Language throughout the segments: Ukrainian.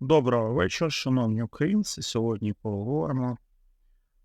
Доброго вечора, шановні українці. Сьогодні поговоримо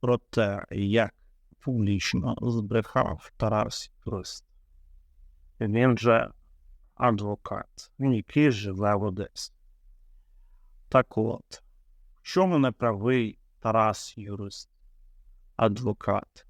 про те, як публічно збрехав Тарас Юрист. Він же адвокат, який живе в Одесі. Так от, в чому не правий Тарас Юрист, адвокат?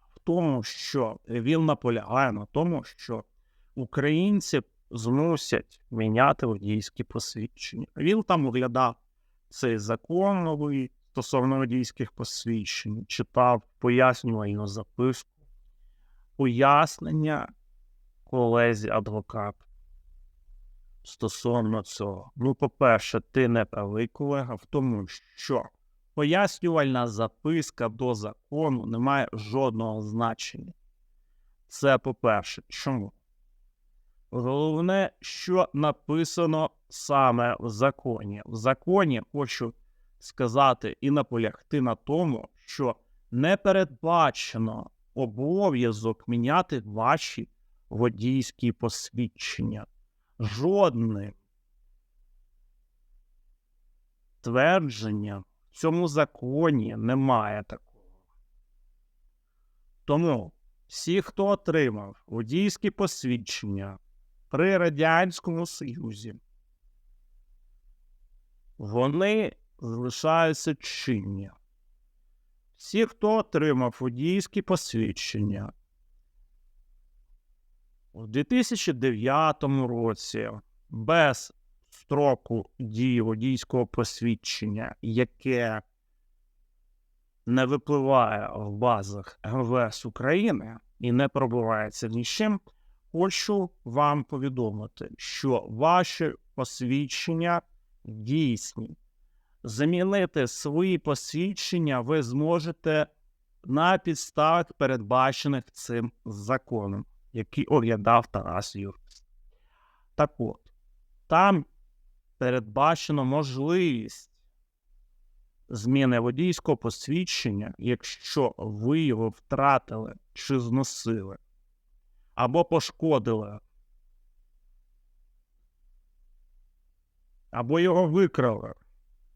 В тому, що він наполягає на тому, що українці змусять міняти водійські посвідчення. Він там оглядав цей закон новий стосовно водійських посвідчень, читав пояснювальну записку, пояснення колезі адвокату стосовно цього. Ну, по-перше, ти не правий колега в тому, що пояснювальна записка до закону не має жодного значення. Це по-перше. Чому? Головне, що написано саме в законі. В законі хочу сказати і наполягти на тому, що не передбачено обов'язок міняти ваші водійські посвідчення. Жодним твердженням в цьому законі немає такого. Тому всі, хто отримав водійські посвідчення при Радянському Союзі, вони залишаються чинні. Всі, хто отримав водійські посвідчення у 2009 році без строку дії водійського посвідчення, яке не випливає в базах МВС України і не пробувається нічим, хочу вам повідомити, що ваші посвідчення дійсні. Замінити свої посвідчення ви зможете на підставах, передбачених цим законом, який оглядав Тарас Юркс. Так от, там передбачено можливість зміни водійського посвідчення, якщо ви його втратили чи зносили, або пошкодили, або його викрали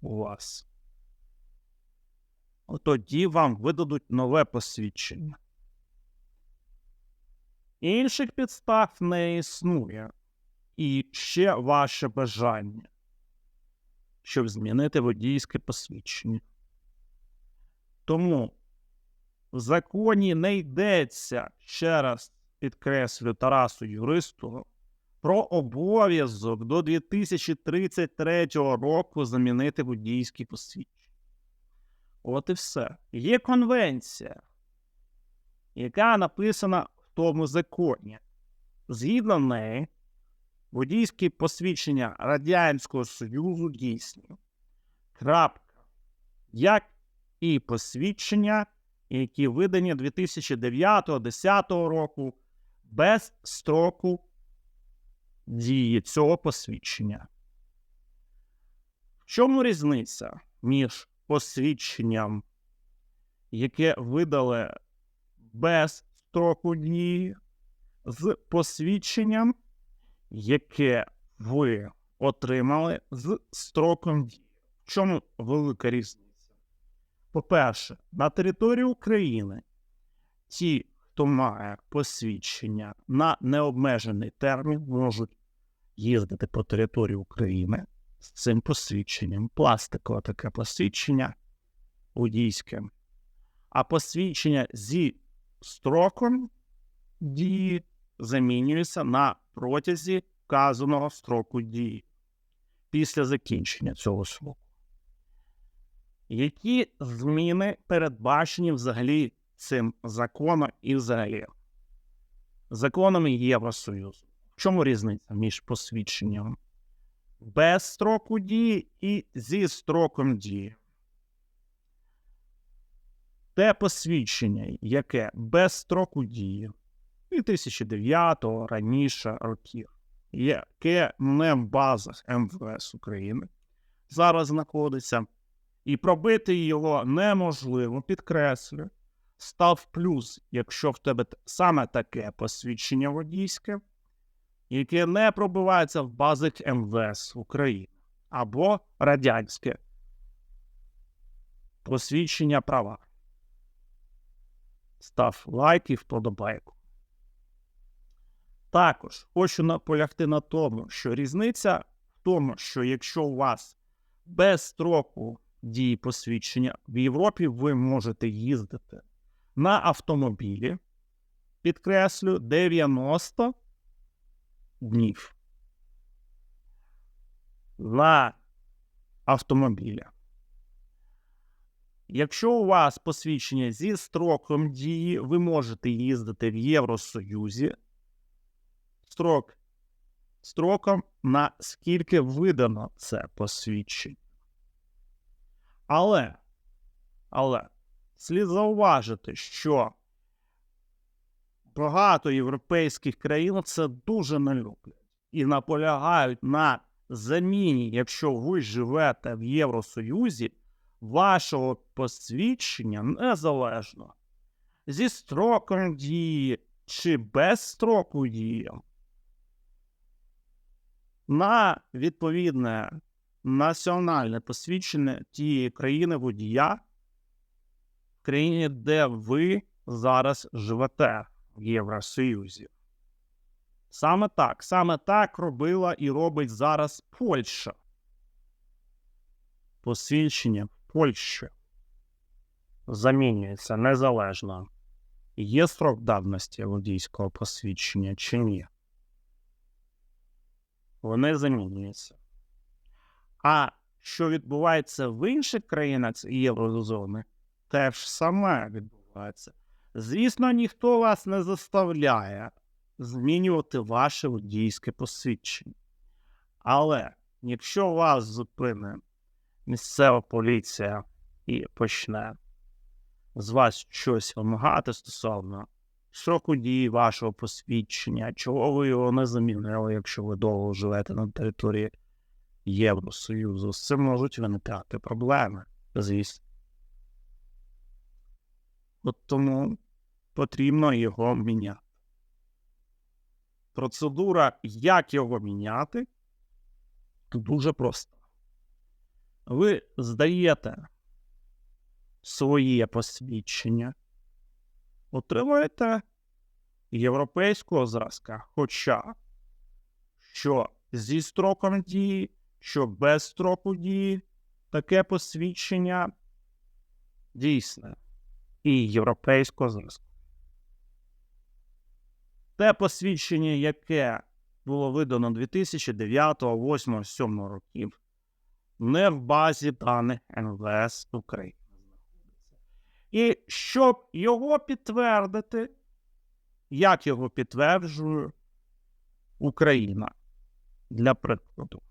у вас. Тоді вам видадуть нове посвідчення. Інших підстав не існує. І ще ваше бажання, щоб змінити водійське посвідчення. Тому в законі не йдеться, ще раз підкреслю Тарасу Юристу, про обов'язок до 2033 року замінити водійські посвідчення. От і все. Є конвенція, яка написана в тому законі. Згідно неї, водійські посвідчення Радянського Союзу дійсні. Крапка. Як і посвідчення, які видані 2009-2010 року без строку дії цього посвідчення. В чому різниця між посвідченням, яке видали без строку дії, з посвідченням, яке ви отримали з строком дії? В чому велика різниця? По-перше, на території України ті, хто має посвідчення на необмежений термін, можуть їздити по території України з цим посвідченням. Пластикове таке посвідчення водійське. А посвідчення зі строком дії замінюється на протязі вказаного строку дії після закінчення цього сроку. Які зміни передбачені взагалі цим законом і взагалі законами Євросоюзу? В чому різниця між посвідченням без строку дії і зі строком дії? Те посвідчення, яке без строку дії 2009 раніше років, яке не в базах МВС України зараз знаходиться, і пробити його неможливо, підкреслю, став плюс, якщо в тебе саме таке посвідчення водійське, яке не пробивається в базах МВС України, або радянське посвідчення права. Став лайк і вподобайку. Також хочу наполягти на тому, що різниця в тому, що якщо у вас без строку дії посвідчення в Європі ви можете їздити на автомобілі, підкреслю, 90 днів. На автомобілі. Якщо у вас посвідчення зі строком дії, ви можете їздити в Євросоюзі. Строк строком на скільки видано це посвідчення. Але, але слід зауважити, що багато європейських країн це дуже не люблять і наполягають на заміні, якщо ви живете в Євросоюзі, вашого посвідчення незалежно зі строком дії чи без строку дії. На відповідне національне посвідчення тієї країни водія країні, де ви зараз живете в Євросоюзі. Саме так, саме так робила і робить зараз Польща. Посвідчення Польщі замінюється незалежно. Є строк давності водійського посвідчення чи ні. Вони замінюються. А що відбувається в інших країнах Єврозони, теж саме відбувається. Звісно, ніхто вас не заставляє змінювати ваше водійське посвідчення. Але якщо вас зупине місцева поліція і почне з вас щось вимагати стосовно сроку дії вашого посвідчення, чого ви його не замінили, якщо ви довго живете на території Євросоюзу, з цим можуть виникати проблеми, звісно. От тому потрібно його міняти. Процедура, як його міняти, дуже проста. Ви здаєте своє посвідчення, отримуєте європейського зразка, хоча що зі строком дії, що без строку дії, таке посвідчення дійсне і європейського зразку. Те посвідчення, яке було видано 2009, 2008, 2007 років, не в базі даних МВС України. І щоб його підтвердити, як його підтверджує Україна для прикладу,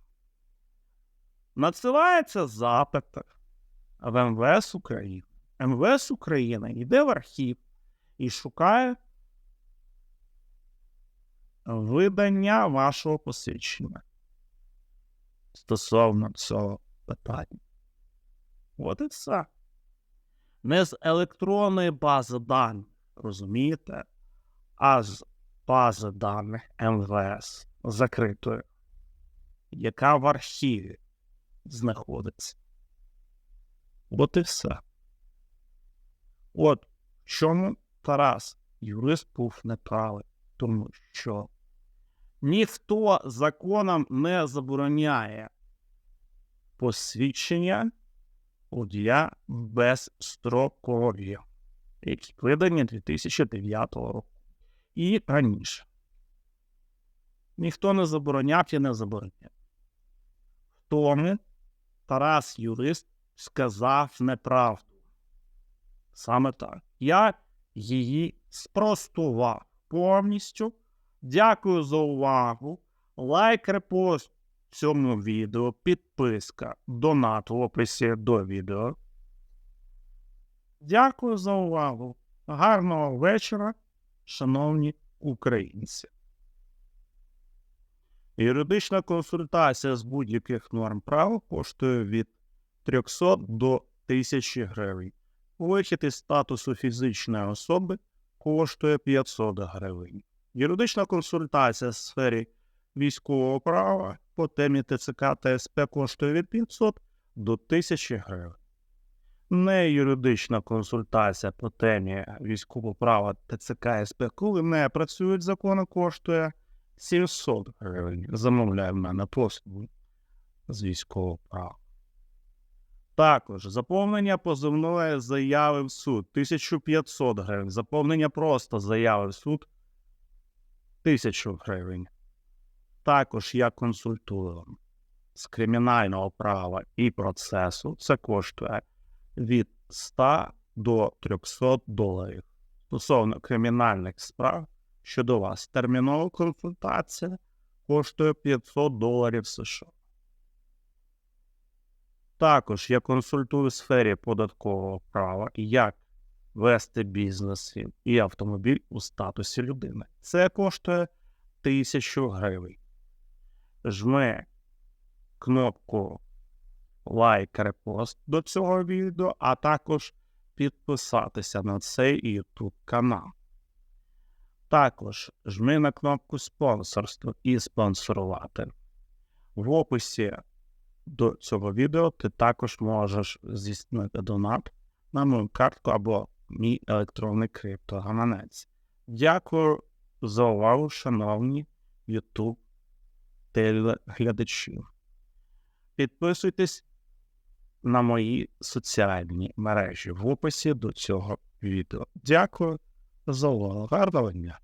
надсилається запит в МВС України. МВС України йде в архів і шукає видання вашого посвідчення стосовно цього питання. От і все. Не з електронної бази даних, розумієте, а з бази даних МВС закритої, яка в архіві знаходиться. От і все. От в чому Тарас, юрист був неправий, тому що ніхто законом не забороняє посвідчення водія безстрокові, які видані 2009 року і раніше. Ніхто не забороняв і не забороняє. В тому Тарас юрист сказав неправду. Саме так. Я її спростував повністю. Дякую за увагу. Лайк, репост цьому відео, підписка, донат в описі до відео. Дякую за увагу. Гарного вечора, шановні українці. Юридична консультація з будь-яких норм права коштує від 300 до 1000 гривень. Вихід із статусу фізичної особи коштує 500 гривень. Юридична консультація в сфері військового права по темі ТЦК та СП коштує від 500 до 1000 гривень. Не юридична консультація по темі військового права ТЦК СП, коли не працюють закони, коштує 700 гривень. Замовляє в мене послуги з військового права. Також заповнення позовної заяви в суд 1500 гривень. Заповнення просто заяви в суд 1000 гривень. Також я консультую з кримінального права і процесу. Це коштує від 100 до 300 доларів. Стосовно кримінальних справ щодо вас, термінова консультація коштує 500 доларів США. Також я консультую в сфері податкового права, як вести бізнес і автомобіль у статусі людини. Це коштує 1000 гривень. Жми кнопку лайк, репост до цього відео, а також підписатися на цей YouTube канал. Також жми на кнопку спонсорство і спонсорувати. В описі до цього відео ти також можеш здійснити донат на мою картку або мій електронний криптогаманець. Дякую за увагу, шановні YouTube телеглядачі. Підписуйтесь на мої соціальні мережі в описі до цього відео. Дякую за увагу. Гарного дня!